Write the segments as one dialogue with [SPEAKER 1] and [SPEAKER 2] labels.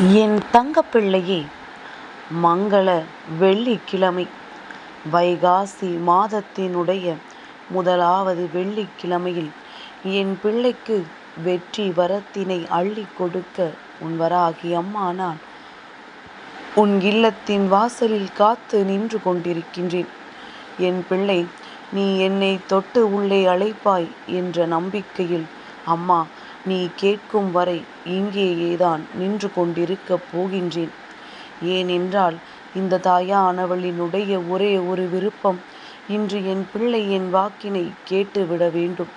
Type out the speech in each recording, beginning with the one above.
[SPEAKER 1] என் தங்கப்பிள்ளையே மங்கள வெள்ளிக்கிழமை. வைகாசி மாதத்தினுடைய முதலாவது வெள்ளிக்கிழமையில் என் பிள்ளைக்கு வெற்றி வரத்தினை அள்ளி கொடுக்க உன் வராகி அம்மா நான் உன் இல்லத்தின் வாசலில் காத்து நின்று கொண்டிருக்கின்றேன். என் பிள்ளை நீ என்னை தொட்டு உள்ளே அழைப்பாய் என்ற நம்பிக்கையில் அம்மா நீ கேட்கும் வரை இங்கேயேதான் நின்று கொண்டிருக்கப் போகின்றேன். ஏனென்றால் இந்த தாயானவளினுடைய ஒரே ஒரு விருப்பம் இன்று என் பிள்ளை என் வாக்கினை கேட்டுவிட வேண்டும்.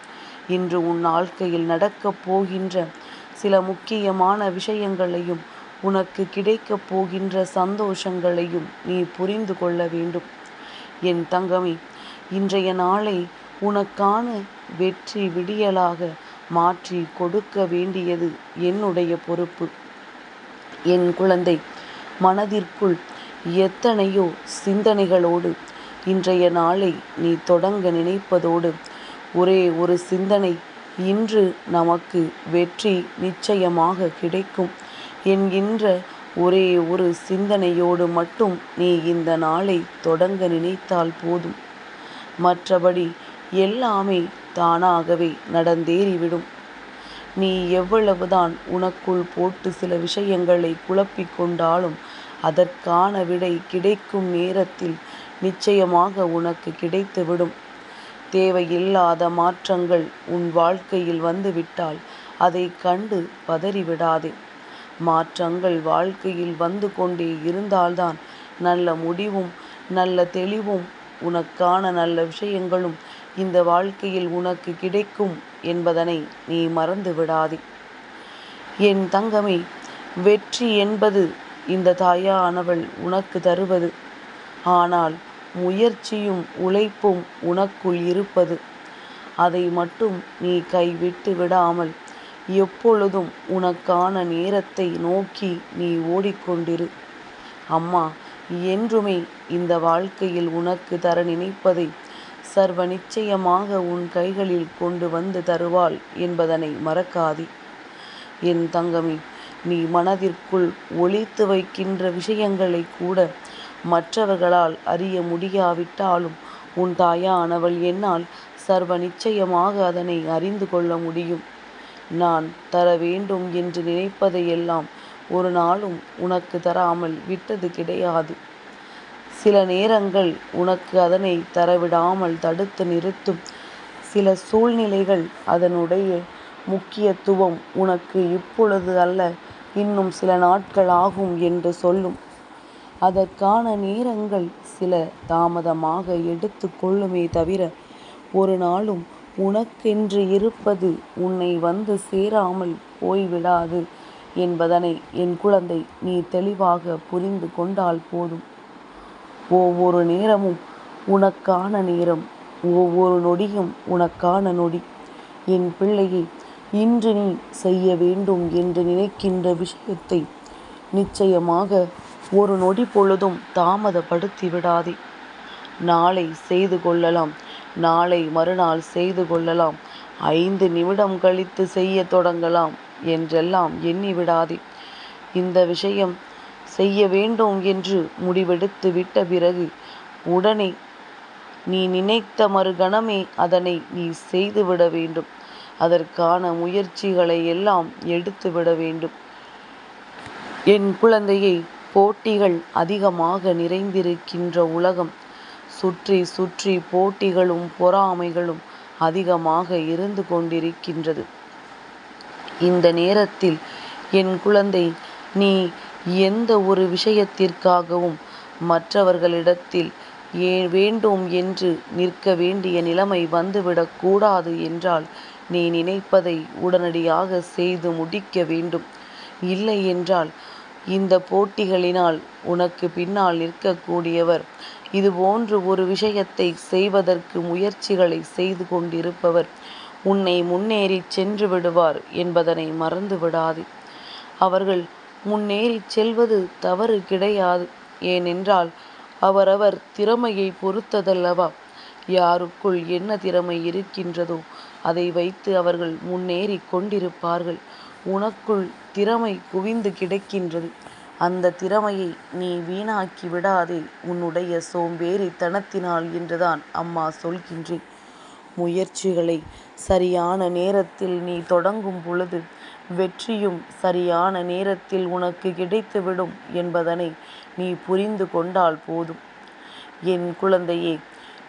[SPEAKER 1] இன்று உன் வாழ்க்கையில் நடக்கப் போகின்ற சில முக்கியமான விஷயங்களையும் உனக்கு கிடைக்கப் போகின்ற சந்தோஷங்களையும் நீ புரிந்து கொள்ள வேண்டும். என் தங்கமே இன்றைய நாளை உனக்கான வெற்றி விடியலாக மாற்றி கொடுக்க வேண்டியது என்னுடைய பொறுப்பு. என் குழந்தை மனதிற்குள் எத்தனையோ சிந்தனைகளோடு இன்றைய நாளை நீ தொடங்க நினைப்பதோடு ஒரே ஒரு சிந்தனை இன்று நமக்கு வெற்றி நிச்சயமாக கிடைக்கும் என்கின்ற ஒரே ஒரு சிந்தனையோடு மட்டும் நீ இந்த நாளை தொடங்க நினைத்தால் போதும். மற்றபடி எல்லாமே தானாகவே நடந்தேறிவிடும். நீ எவ்வளவுதான் உனக்குள் போட்டு சில விஷயங்களை குழப்பிக் கொண்டாலும் அதற்கான விடை கிடைக்கும் நேரத்தில் நிச்சயமாக உனக்கு கிடைத்துவிடும். தேவையில்லாத மாற்றங்கள் உன் வாழ்க்கையில் வந்துவிட்டால் அதை கண்டு பதறிவிடாதே. மாற்றங்கள் வாழ்க்கையில் வந்து கொண்டே இருந்தால்தான் நல்ல முடிவும் நல்ல தெளிவும் உனக்கான நல்ல விஷயங்களும் இந்த வாழ்க்கையில் உனக்கு கிடைக்கும் என்பதனை நீ மறந்து விடாதே. என் தங்கமே வெற்றி என்பது இந்த தாயானவள் உனக்கு தருவது. ஆனால் முயற்சியும் உழைப்பும் உனக்குள் இருப்பது. அதை மட்டும் நீ கைவிட்டு விடாமல் எப்பொழுதும் உனக்கான நேரத்தை நோக்கி நீ ஓடிக்கொண்டிரு. அம்மா என்றுமே இந்த வாழ்க்கையில் உனக்கு தர நினைப்பதை சர்வ நிச்சயமாக உன் கைகளில் கொண்டு வந்து தருவாள் என்பதனை மறக்காதே. என் தங்கமே நீ மனதிற்குள் ஒழித்து வைக்கின்ற விஷயங்களை கூட மற்றவர்களால் அறிய முடியாவிட்டாலும் உன் தாயானவள் என்னால் சர்வ நிச்சயமாக அதனை அறிந்து கொள்ள முடியும். நான் தர வேண்டும் என்று நினைப்பதையெல்லாம் ஒரு நாளும் உனக்கு தராமல் விட்டது கிடையாது. சில நேரங்கள் உனக்கு அதனை தரவிடாமல் தடுத்து நிறுத்தும். சில சூழ்நிலைகள் அதனுடைய முக்கியத்துவம் உனக்கு இப்பொழுது அல்ல இன்னும் சில நாட்கள் ஆகும் என்று சொல்லும். அதற்கான நேரங்கள் சில தாமதமாக எடுத்து கொள்ளுமே தவிர ஒரு நாளும் உனக்கென்று இருப்பது உன்னை வந்து சேராமல் போய்விடாது என்பதனை என் குழந்தை நீ தெளிவாக புரிந்து கொண்டால் போதும். ஒவ்வொரு நேரமும் உனக்கான நேரம் ஒவ்வொரு நொடியும் உனக்கான நொடி. என் பிள்ளையை இன்று நீ செய்ய வேண்டும் என்று நினைக்கின்ற விஷயத்தை நிச்சயமாக ஒரு நொடி பொழுதும் தாமதப்படுத்தி விடாதே. நாளை செய்து கொள்ளலாம் நாளை மறுநாள் செய்து கொள்ளலாம் ஐந்து நிமிடம் கழித்து செய்ய தொடங்கலாம் என்றெல்லாம் எண்ணி விடாதே. இந்த விஷயம் செய்ய வேண்டும் என்று முடிவெடுத்து விட்ட பிறகு உடனே நீ நினைத்த மறுகணமே அதனை நீ செய்துவிட வேண்டும். அதற்கான முயற்சிகளை எல்லாம் எடுத்துவிட வேண்டும். என் குழந்தையை போட்டிகள் அதிகமாக நிறைந்திருக்கின்ற உலகம் சுற்றி சுற்றி போட்டிகளும் பொறாமைகளும் அதிகமாக இருந்து கொண்டிருக்கின்றது. இந்த நேரத்தில் என் குழந்தை நீ எந்த ஒரு விஷயத்திற்காகவும் மற்றவர்களிடத்தில் ஏ வேண்டும் என்று நிற்க வேண்டிய நிலைமை வந்துவிடக் கூடாது என்றால் நீ நினைப்பதை உடனடியாக செய்து முடிக்க வேண்டும். இல்லை என்றால் இந்த போட்டிகளினால் உனக்கு பின்னால் நிற்கக்கூடியவர் இதுபோன்று ஒரு விஷயத்தை செய்வதற்கு முயற்சிகளை செய்து கொண்டிருப்பவர் உன்னை முன்னேறி சென்று விடுவார் என்பதனை மறந்து விடாது அவர்கள் முன்னேறி செல்வது தவறு கிடையாது ஏனென்றால் அவரவர் திறமையை பொறுத்ததல்லவா யாருக்குள் என்ன திறமை இருக்கின்றதோ அதை வைத்து அவர்கள் முன்னேறி கொண்டிருப்பார்கள் உனக்குள் திறமை குவிந்து கிடக்கின்றது. அந்த திறமையை நீ வீணாக்கி விடாதே உன்னுடைய சோம்பேறித்தனத்தினால் என்றுதான் அம்மா சொல்கின்றேன். முயற்சிகளை சரியான நேரத்தில் நீ தொடங்கும் பொழுது வெற்றியும் சரியான நேரத்தில் உனக்கு கிடைத்துவிடும் என்பதனை நீ புரிந்து கொண்டால் போதும். என் குழந்தையே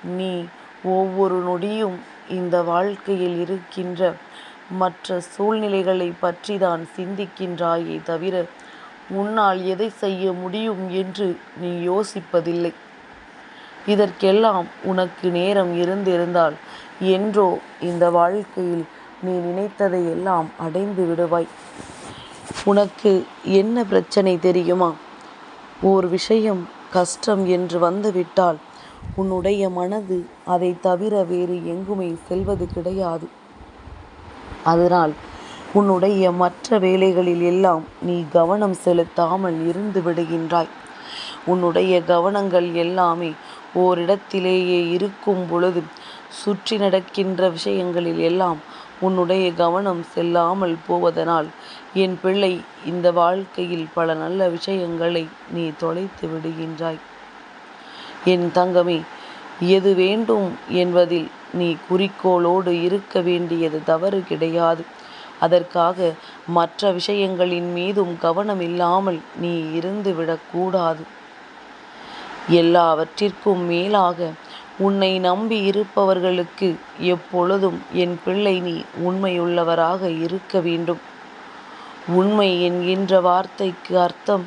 [SPEAKER 1] நீ ஒவ்வொரு நொடியும் இந்த வாழ்க்கையில் இருக்கின்ற மற்ற சூழ்நிலைகளைப் பற்றிதான் சிந்திக்கின்றாயே தவிர உன்னால் எதை செய்ய முடியும் என்று நீ யோசிப்பதில்லை. இதற்கெல்லாம் உனக்கு நேரம் இருந்திருந்தால் என்றோ இந்த வாழ்க்கையில் நீ நினைத்ததை எல்லாம் அடைந்து விடுவாய். உனக்கு என்ன பிரச்சனை தெரியுமா? ஓர் விஷயம் கஷ்டம் என்று வந்துவிட்டால் உன்னுடைய மனது அதை தவிர வேறு எங்குமே செல்வது கிடையாது. அதனால் உன்னுடைய மற்ற வேலைகளில் எல்லாம் நீ கவனம் செலுத்தாமல் இருந்து விடுகின்றாய். உன்னுடைய கவனங்கள் எல்லாமே ஓரிடத்திலேயே இருக்கும் பொழுது சுற்றி நடக்கின்ற விஷயங்களில் எல்லாம் உன்னுடைய கவனம் செல்லாமல் போவதனால் என் பிள்ளை இந்த வாழ்க்கையில் பல நல்ல விஷயங்களை நீ தொலைத்து விடுகின்றாய். என் தங்கமே எது வேண்டும் என்பதில் நீ குறிக்கோளோடு இருக்க வேண்டியது தவறு கிடையாது. அதற்காக மற்ற விஷயங்களின் மீதும் கவனம் இல்லாமல் நீ இருந்து விடக்கூடாது. எல்லாவற்றிற்கும் மேலாக உன்னை நம்பி இருப்பவர்களுக்கு எப்பொழுதும் என் பிள்ளை நீ உண்மையுள்ளவராக இருக்க வேண்டும். உண்மை என்கின்ற வார்த்தைக்கு அர்த்தம்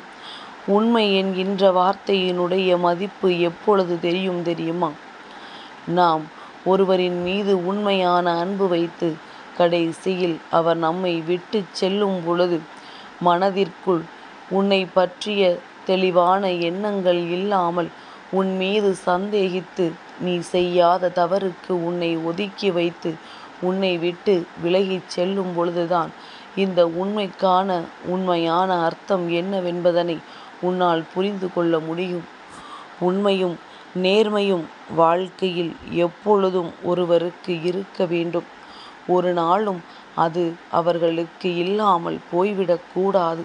[SPEAKER 1] உண்மை என்கின்ற வார்த்தையினுடைய மதிப்பு எப்பொழுது தெரியும் தெரியுமா? நாம் ஒருவரின் மீது உண்மையான அன்பு வைத்து கடைசியில் அவர் நம்மை விட்டுச் செல்லும் பொழுது மனதிற்குள் உன்னை பற்றிய தெளிவான எண்ணங்கள் இல்லாமல் உன் மீது சந்தேகித்து நீ செய்யாத தவறுக்கு உன்னை ஒதுக்கி வைத்து உன்னை விட்டு விலகிச் செல்லும் பொழுதுதான் இந்த உண்மைக்கான உண்மையான அர்த்தம் என்னவென்பதனை உன்னால் புரிந்து கொள்ள முடியும். உண்மையும் நேர்மையும் வாழ்க்கையில் எப்பொழுதும் ஒருவருக்கு இருக்க வேண்டும். ஒரு நாளும் அது அவர்களுக்கு இல்லாமல் போய்விடக்கூடாது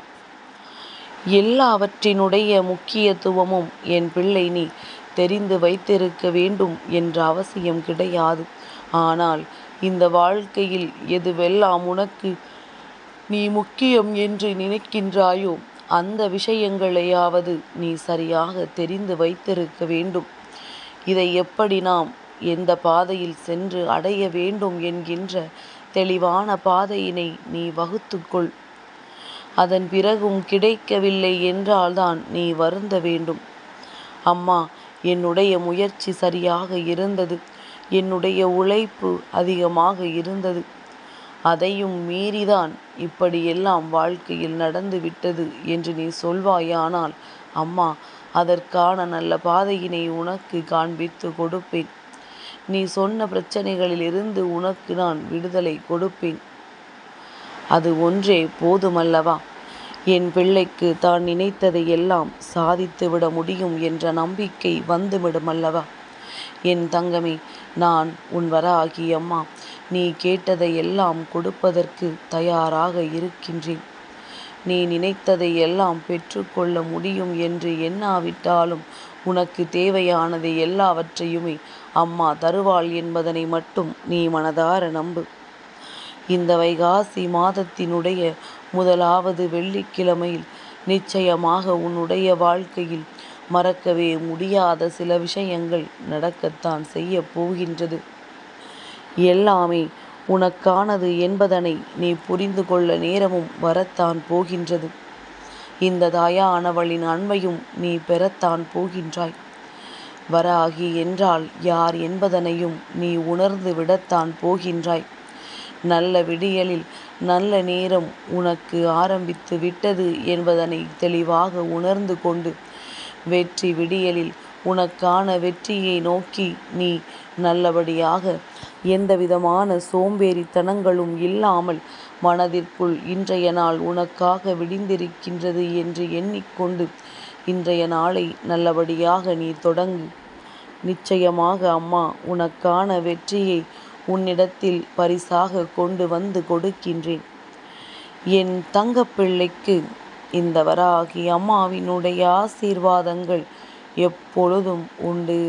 [SPEAKER 1] எல்லாவற்றினுடைய முக்கியத்துவமும் என் பிள்ளை நீ தெரிந்து வைத்திருக்க வேண்டும் என்ற அவசியம் கிடையாது. ஆனால் இந்த வாழ்க்கையில் எதுவெல்லாம் உனக்கு நீ முக்கியம் என்று நினைக்கின்றாயோ அந்த விஷயங்களையாவது நீ சரியாக தெரிந்து வைத்திருக்க வேண்டும். இதை எப்படி நாம் எந்த பாதையில் சென்று அடைய வேண்டும் என்கின்ற தெளிவான பாதையினை நீ வகுத்துக்கொள். அதன் பிறகும் கிடைக்கவில்லை என்றால்தான் நீ வருந்த வேண்டும். அம்மா என்னுடைய முயற்சி சரியாக இருந்தது. என்னுடைய உழைப்பு அதிகமாக இருந்தது. அதையும் மீறிதான் இப்படியெல்லாம் வாழ்க்கையில் நடந்து விட்டது என்று நீ சொல்வாயானால் அம்மா அதற்கான நல்ல பாதையினை உனக்கு காண்பித்து கொடுப்பேன். நீ சொன்ன பிரச்சனைகளில் இருந்து உனக்கு நான் விடுதலை கொடுப்பேன். அது ஒன்றே போதுமல்லவா? என் பிள்ளைக்கு தான் நினைத்ததை எல்லாம் சாதித்து விட முடியும் என்ற நம்பிக்கை வந்துவிடுமல்லவா? என் தங்கமே நான் உன் வராகி அம்மா நீ கேட்டதை எல்லாம் கொடுப்பதற்கு தயாராக இருக்கின்றேன். நீ நினைத்ததை எல்லாம் பெற்றுக்கொள்ள முடியும் என்று எண்ணாவிட்டாலும் உனக்கு தேவையானது எல்லாவற்றையுமே அம்மா தருவாள் என்பதனை மட்டும் நீ மனதார நம்பு. இந்த வைகாசி மாதத்தினுடைய முதலாவது வெள்ளிக்கிழமையில் நிச்சயமாக உன்னுடைய வாழ்க்கையில் மறக்கவே முடியாத சில விஷயங்கள் நடக்கத்தான் செய்யப் போகின்றது. எல்லாமே உனக்கானது என்பதனை நீ புரிந்து கொள்ள நேரமும் வரத்தான் போகின்றது. இந்த தாயானவளின் அன்பையும் நீ பெறத்தான் போகின்றாய். வராகி என்றால் யார் என்பதனையும் நீ உணர்ந்து விடத்தான் போகின்றாய். நல்ல விடியலில் நல்ல நேரம் உனக்கு ஆரம்பித்து விட்டது என்பதனை தெளிவாக உணர்ந்து கொண்டு வெற்றி விடியலில் உனக்கான வெற்றியை நோக்கி நீ நல்லபடியாக எந்தவிதமான சோம்பேறித்தனங்களும் இல்லாமல் மனதிற்குள் இன்றைய நாள் உனக்காக விடிந்திருக்கின்றது என்று எண்ணிக்கொண்டு இன்றைய நாளை நல்லபடியாக நீ தொடங்கு. நிச்சயமாக அம்மா உனக்கான வெற்றியை உன்னிடத்தில் பரிசாக கொண்டு வந்து கொடுக்கின்றேன். என் தங்கப்பிள்ளைக்கு இந்த வராகி அம்மாவினுடைய ஆசீர்வாதங்கள் எப்பொழுதும் உண்டு